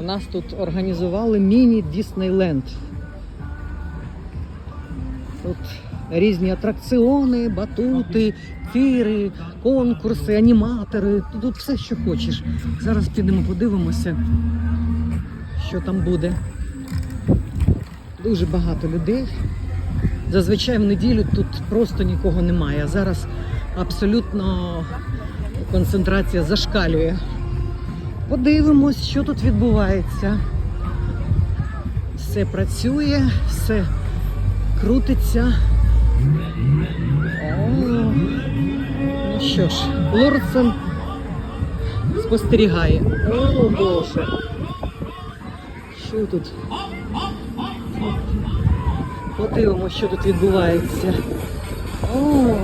У нас тут організували міні-Діснейленд. Тут різні атракціони, батути, тири, конкурси, аніматори. Тут все, що хочеш. Зараз підемо подивимося, що там буде. Дуже багато людей. Зазвичай в неділю тут просто нікого немає. Зараз абсолютно концентрація зашкалює. Подивимось, що тут відбувається. Все працює, все крутиться. Ну що ж, Лордсон спостерігає. О, Боже. Що тут? Подивимось, що тут відбувається. О,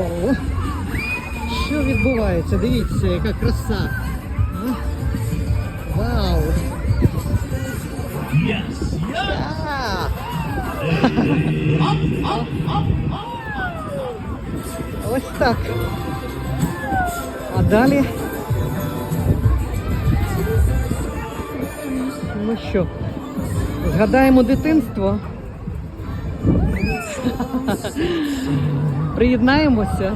що відбувається? Дивіться, яка краса. А? Да! Ось так. А далі. Ну що, згадаємо дитинство. Приєднаємося.